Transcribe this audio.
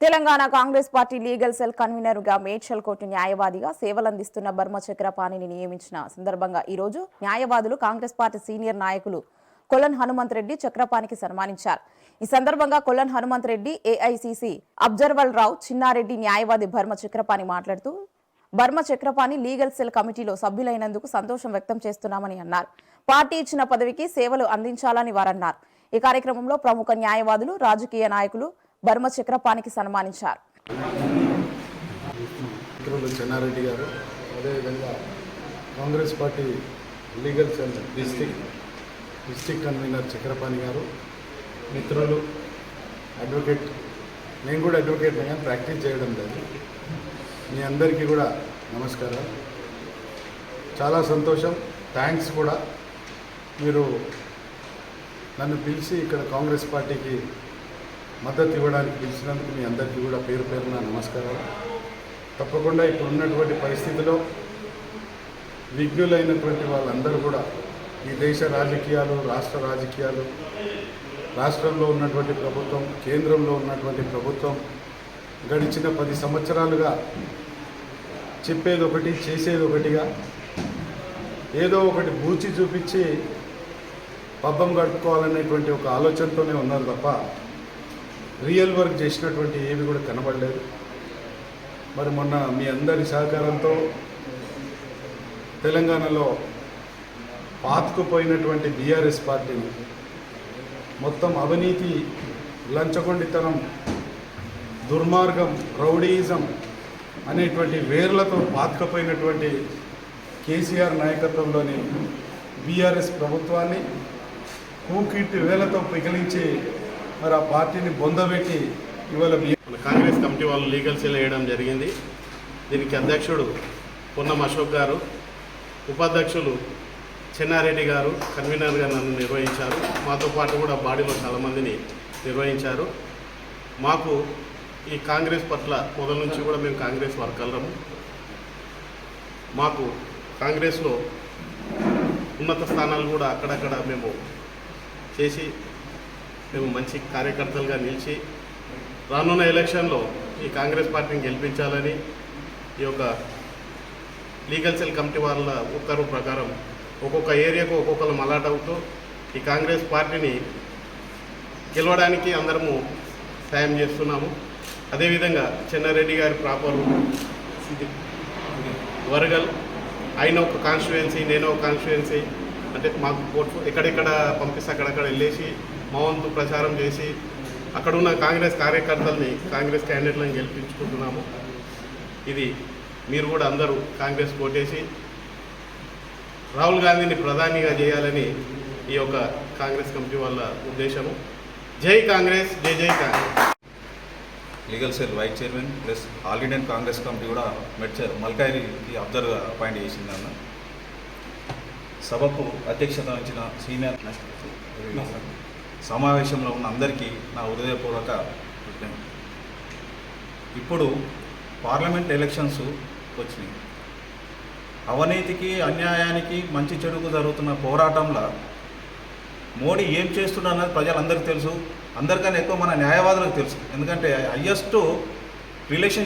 Telangana Congress party legal cell కన్వీనర్గా Medchal court న్యాయవాదిగా సేవలందిస్తున్న బర్మ చక్రపాణిని నియమించిన సందర్భంగా ఈ రోజు న్యాయవాదులు కాంగ్రెస్ పార్టీ సీనియర్ నాయకులు కొలన్ హనుమంత్ రెడ్డి చక్రపాణికి సన్మానించారు. ఈ సందర్భంగా కొల్లన్ హనుమంత్ రెడ్డి ఏఐసిసి అబ్జర్వల్ రావు చిన్నారెడ్డి న్యాయవాది బర్మ చక్రపాణి మాట్లాడుతూ బర్మ చక్రపాణి లీగల్ సెల్ కమిటీలో సభ్యులైనందుకు సంతోషం వ్యక్తం చేస్తున్నామని అన్నారు. పార్టీ ఇచ్చిన పదవికి సేవలు అందించాలని వారన్నారు. ఈ కార్యక్రమంలో ప్రముఖ న్యాయవాదులు రాజకీయ నాయకులు బర్మ చక్రపాణికి సన్మానించారు. మిత్రులు చెన్నారెడ్డి గారు అదేవిధంగా Congress party legal cell district district convenor Chakrapani గారు మిత్రులు అడ్వకేట్ నేను కూడా అడ్వకేట్ కానీ ప్రాక్టీస్ చేయడం లేదు. మీ అందరికీ కూడా నమస్కారం. చాలా సంతోషం. థ్యాంక్స్ కూడా. మీరు నన్ను పిలిచి ఇక్కడ కాంగ్రెస్ పార్టీకి మద్దతు ఇవ్వడానికి పిలిచినందుకు మీ అందరికీ కూడా పేరు పేరున నమస్కారాలు. తప్పకుండా ఇప్పుడు ఉన్నటువంటి పరిస్థితిలో విఘ్నులైనటువంటి వాళ్ళందరూ కూడా ఈ దేశ రాజకీయాలు రాష్ట్ర రాజకీయాలు రాష్ట్రంలో ఉన్నటువంటి ప్రభుత్వం కేంద్రంలో ఉన్నటువంటి ప్రభుత్వం గడిచిన పది సంవత్సరాలుగా చెప్పేది ఒకటి చేసేది ఒకటిగా ఏదో ఒకటి బూచి చూపించి పబ్బం గడుపుకోవాలనేటువంటి ఒక ఆలోచనతోనే ఉన్నారు తప్ప రియల్ వర్క్ చేసినటువంటి ఏవి కూడా కనబడలేదు. మరి మొన్న మీ అందరి సహకారంతో తెలంగాణలో పాతుకుపోయినటువంటి బీఆర్ఎస్ పార్టీని మొత్తం అవినీతి లంచగొండితనం దుర్మార్గం రౌడీయిజం అనేటువంటి వేర్లతో పాతుకుపోయినటువంటి కేసీఆర్ నాయకత్వంలోని బీఆర్ఎస్ ప్రభుత్వాన్ని కూకిట్టి వేలతో పిగిలించి మరి ఆ పార్టీని బొందబెట్టి ఇవాళ కాంగ్రెస్ కమిటీ వాళ్ళు లీగల్ సెల్ వేయడం జరిగింది. దీనికి అధ్యక్షుడు పొన్నం అశోక్ గారు ఉపాధ్యక్షులు చెన్నారెడ్డి గారు కన్వీనర్గా నన్ను నిర్వహించారు. మాతో పాటు కూడా బాడీలో చాలామందిని నిర్వహించారు. మాకు ఈ కాంగ్రెస్ పట్ల మొదల నుంచి కూడా మేము కాంగ్రెస్ వర్కర్లము మాకు కాంగ్రెస్లో ఉన్నత స్థానాలు కూడా అక్కడక్కడ మేము చేసి మేము మంచి కార్యకర్తలుగా నిలిచి రానున్న ఎలక్షన్లో ఈ కాంగ్రెస్ పార్టీని గెలిపించాలని ఈ యొక్క లీగల్ సెల్ కమిటీ వాళ్ళ ఉత్తర్వు ప్రకారం ఒక్కొక్క ఏరియాకు ఒక్కొక్కరు మలాట్ అవుతూ ఈ కాంగ్రెస్ పార్టీని గెలవడానికి అందరము సాయం చేస్తున్నాము. అదేవిధంగా చెన్నారెడ్డి గారి ప్రాపర్ వరగల్ ఆయన ఒక కాన్స్టిట్యుయెన్సీ నేను ఒక కాన్స్టిట్యుయెన్సీ అంటే మాకు ఎక్కడెక్కడ పంపిస్తే అక్కడక్కడ వెళ్ళేసి మా ప్రచారం చేసి అక్కడ ఉన్న కాంగ్రెస్ కార్యకర్తల్ని కాంగ్రెస్ క్యాండిడేట్లను గెలిపించుకుంటున్నాము. ఇది మీరు కూడా అందరూ కాంగ్రెస్ కోటేసి రాహుల్ గాంధీని ప్రధానిగా చేయాలని ఈ యొక్క కాంగ్రెస్ కమిటీ వాళ్ళ ఉద్దేశము. జై కాంగ్రెస్ జై జై Congress. Legal cell vice chairman plus all Indian Congress committee కూడా మెడ్చర్ మల్కాయికి అబ్జర్వ్ అపాయింట్ చేసింది అన్న. సభకు అధ్యక్షత వహించిన సీనియర్ సమావేశంలో ఉన్న అందరికీ నా హృదయపూర్వక కృతజ్ఞతలు. ఇప్పుడు పార్లమెంట్ ఎలక్షన్స్ వచ్చినాయి. అవినీతికి అన్యాయానికి మంచి చెడుకు జరుగుతున్న పోరాటంలో మోడీ ఏం చేస్తున్నా అన్నది ప్రజలందరికీ తెలుసు. అందరికన్నా ఎక్కువ మన న్యాయవాదులకు తెలుసు. ఎందుకంటే హయ్యెస్ట్ రిలేషన్